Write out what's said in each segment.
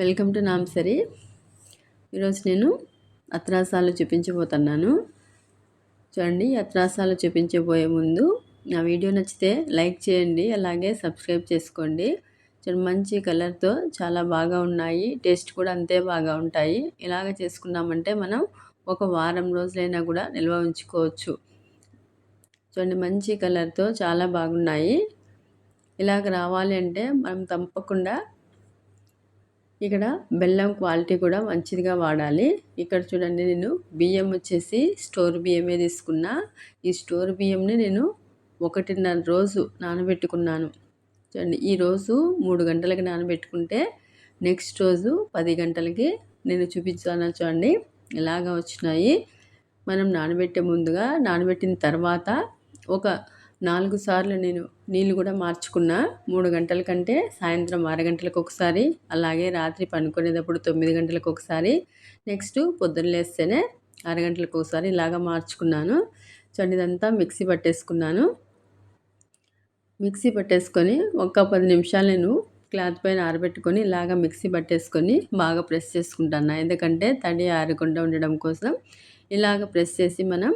Welcome to నామ్సరి ఈరోజు నేను అత్రాసాలు చూపించబోతున్నాను. చూడండి అత్రాసాలు చూపించబోయే ముందు నా వీడియో నచ్చితే లైక్ చేయండి అలాగే సబ్స్క్రైబ్ చేసుకోండి. చూడండి మంచి కలర్తో చాలా బాగా ఉన్నాయి టేస్ట్ కూడా అంతే బాగా ఉంటాయి. ఇలాగ చేసుకున్నామంటే మనం ఒక వారం రోజులైనా కూడా నిల్వ ఉంచుకోవచ్చు. చూడండి మంచి కలర్తో చాలా బాగున్నాయి. ఇలాగ రావాలి అంటే మనం తప్పకుండా ఇక్కడ బెల్లం క్వాలిటీ కూడా మంచిదిగా వాడాలి. ఇక్కడ చూడండి నేను బియ్యం వచ్చేసి స్టోర్ బియ్యమే తీసుకున్నా. ఈ స్టోర్ బియ్యంని నేను ఒకటిన్నర రోజు నానబెట్టుకున్నాను. చూడండి ఈరోజు మూడు గంటలకి నానబెట్టుకుంటే నెక్స్ట్ రోజు పది గంటలకి నేను చూపించాను చూడండి ఇలాగా వచ్చినాయి. మనం నానబెట్టే ముందుగా నానబెట్టిన తర్వాత ఒక నాలుగు సార్లు నేను నీళ్ళు కూడా మార్చుకున్నా. మూడు గంటల కంటే సాయంత్రం ఆరు గంటలకు ఒకసారి అలాగే రాత్రి పనుకునేటప్పుడు తొమ్మిది గంటలకు ఒకసారి నెక్స్ట్ పొద్దున్న లేస్తేనే అరగంటలకు ఒకసారి ఇలాగ మార్చుకున్నాను. చూడండి ఇదంతా మిక్సీ పట్టేసుకున్నాను. మిక్సీ పట్టేసుకొని ఒక పది నిమిషాలు నేను క్లాత్ పైన ఆరబెట్టుకొని ఇలాగ మిక్సీ పట్టేసుకొని బాగా ప్రెస్ చేసుకుంటాను. ఎందుకంటే తడి ఆరకుండా ఉండడం కోసం ఇలాగ ప్రెస్ చేసి మనం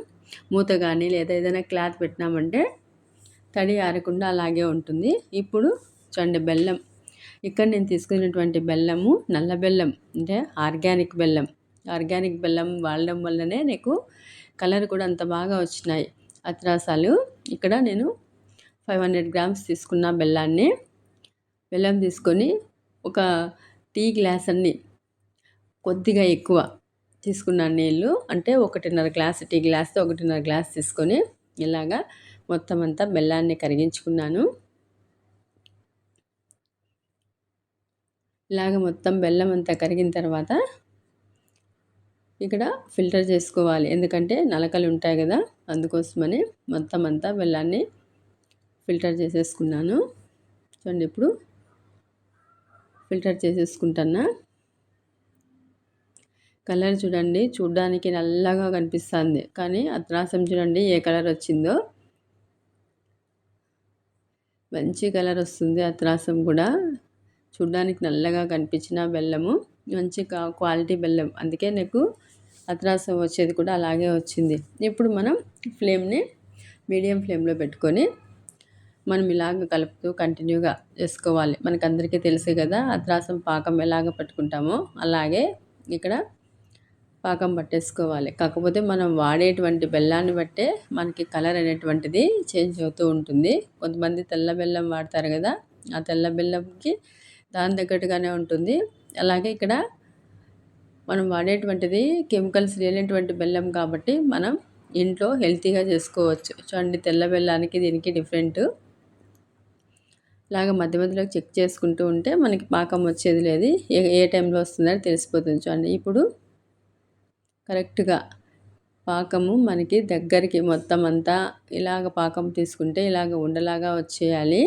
మూత కానీ లేదా ఏదైనా క్లాత్ పెట్టినామంటే తడి ఆరకుండా అలాగే ఉంటుంది. ఇప్పుడు చూడండి బెల్లం. ఇక్కడ నేను తీసుకున్నటువంటి బెల్లము నల్ల బెల్లం అంటే ఆర్గానిక్ బెల్లం. ఆర్గానిక్ బెల్లం వాడడం వల్లనే నీకు కలర్ కూడా అంత బాగా వచ్చినాయి. అత్రాసాలు. ఇక్కడ నేను ఫైవ్ హండ్రెడ్ గ్రామ్స్ తీసుకున్న బెల్లాన్ని. బెల్లం తీసుకొని ఒక టీ గ్లాస్ అన్ని కొద్దిగా ఎక్కువ తీసుకున్నాను నీళ్ళు. అంటే ఒకటిన్నర గ్లాస్ టీ గ్లాస్తో ఒకటిన్నర గ్లాస్ తీసుకొని ఇలాగా మొత్తం అంతా బెల్లాన్ని కరిగించుకున్నాను. ఇలాగ మొత్తం బెల్లం అంతా కరిగిన తర్వాత ఇక్కడ ఫిల్టర్ చేసుకోవాలి. ఎందుకంటే నలకలు ఉంటాయి కదా అందుకోసమని మొత్తం అంతా బెల్లాన్ని ఫిల్టర్ చేసేసుకున్నాను. చూడండి ఇప్పుడు ఫిల్టర్ చేసేసుకుంటున్నా. కలర్ చూడండి చూడ్డానికి నల్లగా కనిపిస్తుంది. కానీ అత్రాసం చూడండి ఏ కలర్ వచ్చిందో. మంచి కలర్ వస్తుంది అత్రాసం కూడా. చూడ్డానికి నల్లగా కనిపించిన బెల్లము మంచి క్వాలిటీ బెల్లం. అందుకే నీకు అత్రాసం వచ్చేది కూడా అలాగే వచ్చింది. ఇప్పుడు మనం ఫ్లేమ్ని మీడియం ఫ్లేమ్లో పెట్టుకొని మనం ఇలాగ కలుపుతూ కంటిన్యూగా చేసుకోవాలి మనకందరికీ తెలుసు కదా అత్రాసం పాకం ఎలాగ పట్టుకుంటామో. అలాగే ఇక్కడ పాకం పట్టేసుకోవాలి. కాకపోతే మనం వాడేటువంటి బెల్లాన్ని బట్టే మనకి కలర్ అనేటువంటిది చేంజ్ అవుతూ ఉంటుంది. కొంతమంది తెల్ల బెల్లం వాడతారు కదా ఆ తెల్ల బెల్లంకి దాని తగ్గట్టుగానే ఉంటుంది. అలాగే ఇక్కడ మనం వాడేటువంటిది కెమికల్స్ లేనటువంటి బెల్లం కాబట్టి మనం ఇంట్లో హెల్తీగా చేసుకోవచ్చు. చూడండి తెల్ల బెల్లానికి దీనికి డిఫరెంట్. ఇలాగ మధ్య మధ్యలో చెక్ చేసుకుంటూ ఉంటే మనకి పాకం వచ్చేది లేదు. ఏ ఏ టైంలో వస్తుందని తెలిసిపోతుంది. చూడండి ఇప్పుడు కరెక్ట్గా పాకము మనకి దగ్గరికి మొత్తం అంతా ఇలాగ పాకం తీసుకుంటే ఇలాగ ఉండలాగా వచ్చేయాలి.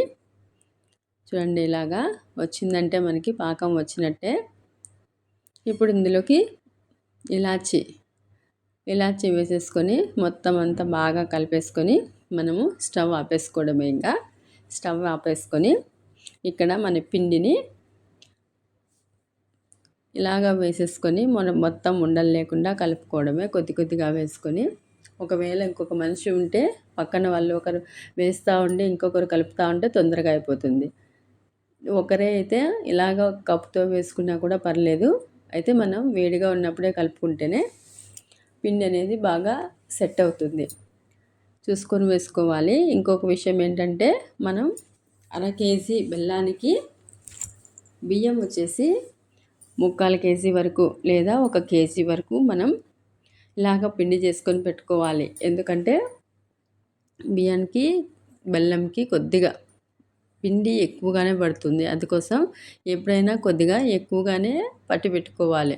చూడండి ఇలాగా వచ్చిందంటే మనకి పాకం వచ్చినట్టే. ఇప్పుడు ఇందులోకి ఇలాచి ఇలాచి వేసేసుకొని మొత్తం అంతా బాగా కలిపేసుకొని మనము స్టవ్ ఆపేసుకోవడమే ఇంకా. స్టవ్ ఆపేసుకొని ఇక్కడ మన పిండిని ఇలాగా వేసేసుకొని మనం మొత్తం ఉండలు లేకుండా కలుపుకోవడమే కొద్ది కొద్దిగా వేసుకొని ఒకవేళ ఇంకొక మనిషి ఉంటే పక్కన వాళ్ళు ఒకరు వేస్తూ ఉండి ఇంకొకరు కలుపుతూ ఉంటే తొందరగా అయిపోతుంది. ఒకరే అయితే ఇలాగ కప్పుతో వేసుకున్నా కూడా పర్లేదు. అయితే మనం వేడిగా ఉన్నప్పుడే కలుపుకుంటేనే పిండి అనేది బాగా సెట్ అవుతుంది. చూసుకొని వేసుకోవాలి. ఇంకొక విషయం ఏంటంటే మనం అర కేజీ బెల్లానికి బియ్యం వచ్చేసి ముక్కాల కేజీ వరకు లేదా ఒక కేజీ వరకు మనం ఇలాగ పిండి చేసుకొని పెట్టుకోవాలి. ఎందుకంటే బియ్యానికి బెల్లంకి కొద్దిగా పిండి ఎక్కువగానే పడుతుంది. అందుకోసం ఎప్పుడైనా కొద్దిగా ఎక్కువగానే పట్టి పెట్టుకోవాలి.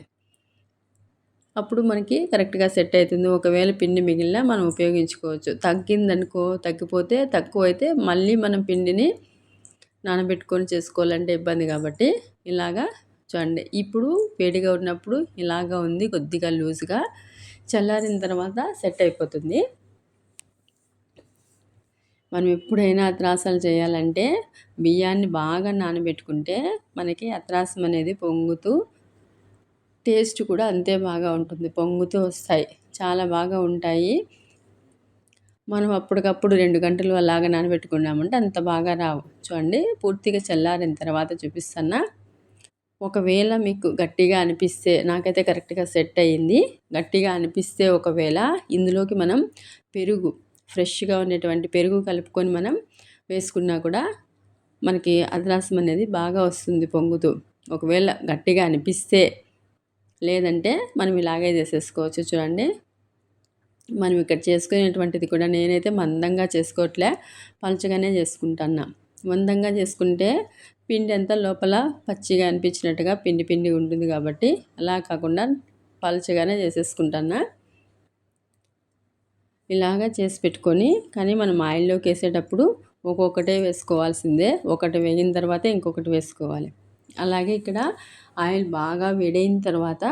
అప్పుడు మనకి కరెక్ట్గా సెట్ అవుతుంది. ఒకవేళ పిండి మిగిలిన మనం ఉపయోగించుకోవచ్చు. తగ్గిందనుకో తగ్గిపోతే తక్కువ అయితే మళ్ళీ మనం పిండిని నానబెట్టుకొని చేసుకోవాలంటే ఇబ్బంది కాబట్టి ఇలాగా చూడండి ఇప్పుడు వేడిగా ఉన్నప్పుడు ఇలాగా ఉంది కొద్దిగా లూజ్గా. చల్లారిన తర్వాత సెట్ అయిపోతుంది. మనం ఎప్పుడైనా అత్రాసాలు చేయాలంటే బియ్యాన్ని బాగా నానబెట్టుకుంటే మనకి అత్రాసం అనేది పొంగుతూ టేస్ట్ కూడా అంతే బాగా ఉంటుంది పొంగుతూ వస్తాయి చాలా బాగా ఉంటాయి. మనం అప్పటికప్పుడు రెండు గంటలు అలాగా నానబెట్టుకున్నామంటే అంత బాగా రావు. చూడండి పూర్తిగా చల్లారిన తర్వాత చూపిస్తున్నా. ఒకవేళ మీకు గట్టిగా అనిపిస్తే నాకైతే కరెక్ట్గా సెట్ అయ్యింది. గట్టిగా అనిపిస్తే ఒకవేళ ఇందులోకి మనం పెరుగు ఫ్రెష్గా ఉన్నటువంటి పెరుగు కలుపుకొని మనం వేసుకున్నా కూడా మనకి అదరాసం అనేది బాగా వస్తుంది పొంగుతూ. ఒకవేళ గట్టిగా అనిపిస్తే లేదంటే మనం ఇలాగే చేసేసుకోవచ్చు చూడండి. మనం ఇక్కడ చేసుకునేటువంటిది కూడా నేనైతే మందంగా చేసుకోవట్లే పలుచగానే చేసుకుంటున్నా. మందంగా చేసుకుంటే పిండి అంతా లోపల పచ్చిగా అనిపించినట్టుగా పిండి పిండి ఉంటుంది కాబట్టి అలా కాకుండా పలుచగానే చేసేసుకుంటాను. ఇలాగా చేసి పెట్టుకొని కానీ మనం ఆయిల్లోకి వేసేటప్పుడు ఒక్కొక్కటే వేసుకోవాల్సిందే. ఒకటి వేగిన తర్వాత ఇంకొకటి వేసుకోవాలి. అలాగే ఇక్కడ ఆయిల్ బాగా వేడైన తర్వాత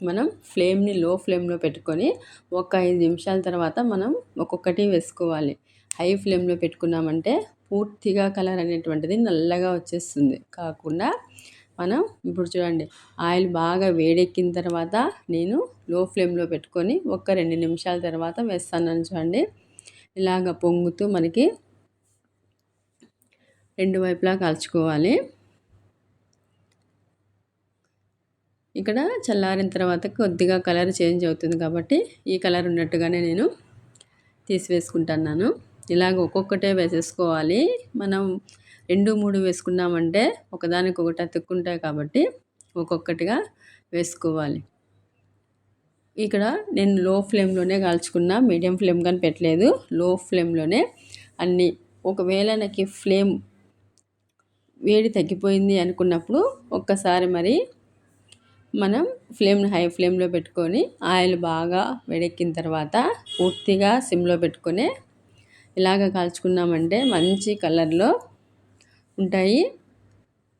మనం ఫ్లేమ్ని లో ఫ్లేమ్లో పెట్టుకొని ఒక ఐదు నిమిషాల తర్వాత మనం ఒక్కొక్కటి వేసుకోవాలి. హై ఫ్లేమ్లో పెట్టుకున్నామంటే పూర్తిగా కలర్ అనేటువంటిది నల్లగా వచ్చేస్తుంది. కాకుండా మనం ఇప్పుడు చూడండి ఆయిల్ బాగా వేడెక్కిన తర్వాత నేను లో ఫ్లేమ్లో పెట్టుకొని ఒక రెండు నిమిషాల తర్వాత వేస్తాను చూడండి. ఇలాగ పొంగుతూ మనకి రెండు వైపులా కాల్చుకోవాలి. ఇక్కడ చల్లారిన తర్వాత కొద్దిగా కలర్ చేంజ్ అవుతుంది కాబట్టి ఈ కలర్ ఉన్నట్టుగానే నేను తీసివేసుకుంటున్నాను. ఇలాగ ఒక్కొక్కటే వేసేసుకోవాలి. మనం రెండు మూడు వేసుకున్నామంటే ఒకదానికొకటి అతుక్కుంటాయి కాబట్టి ఒక్కొక్కటిగా వేసుకోవాలి. ఇక్కడ నేను లో ఫ్లేమ్లోనే కాల్చుకున్నా మీడియం ఫ్లేమ్ కానీ పెట్టలేదు. లో ఫ్లేమ్లోనే అన్నీ ఒకవేళ నాకు ఫ్లేమ్ వేడి తగ్గిపోయింది అనుకున్నప్పుడు ఒక్కసారి మరి మనం ఫ్లేమ్ని హై ఫ్లేమ్లో పెట్టుకొని ఆయిల్ బాగా వేడెక్కిన తర్వాత పూర్తిగా సిమ్లో పెట్టుకొని ఇలాగ కాల్చుకున్నామంటే మంచి కలర్లో ఉంటాయి.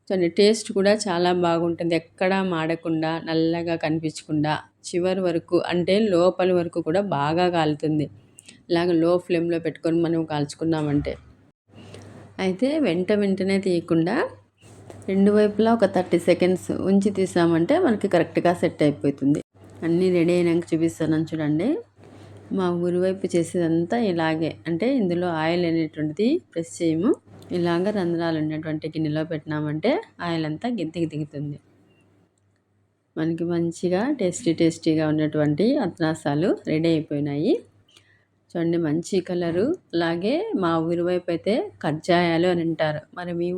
చూడండి టేస్ట్ కూడా చాలా బాగుంటుంది. ఎక్కడా మాడకుండా నల్లగా కనిపించకుండా చివరి వరకు అంటే లోపల వరకు కూడా బాగా కాలుతుంది. ఇలాగ లో ఫ్లేమ్లో పెట్టుకొని మనం కాల్చుకున్నామంటే. అయితే వెంట వెంటనే తీయకుండా రెండు వైపులా ఒక థర్టీ సెకండ్స్ ఉంచి తీసామంటే మనకి కరెక్ట్గా సెట్ అయిపోతుంది. అన్నీ రెడీ అయినాక చూపిస్తాను చూడండి. మా ఊరి వైపు చేసేదంతా ఇలాగే. అంటే ఇందులో ఆయిల్ అనేటువంటిది ప్రెస్ చేయము. ఇలాగ రంధ్రాలు ఉన్నటువంటి గిన్నెలో పెట్టినామంటే ఆయిల్ అంతా గిద్దకి దిగుతుంది. మనకి మంచిగా టేస్టీ టేస్టీగా ఉన్నటువంటి అత్నాసాలు రెడీ అయిపోయినాయి. చూడండి మంచి కలరు. అలాగే మా ఊరి వైపు అయితే కజ్జాయాలు అని అంటారు. మరి మీ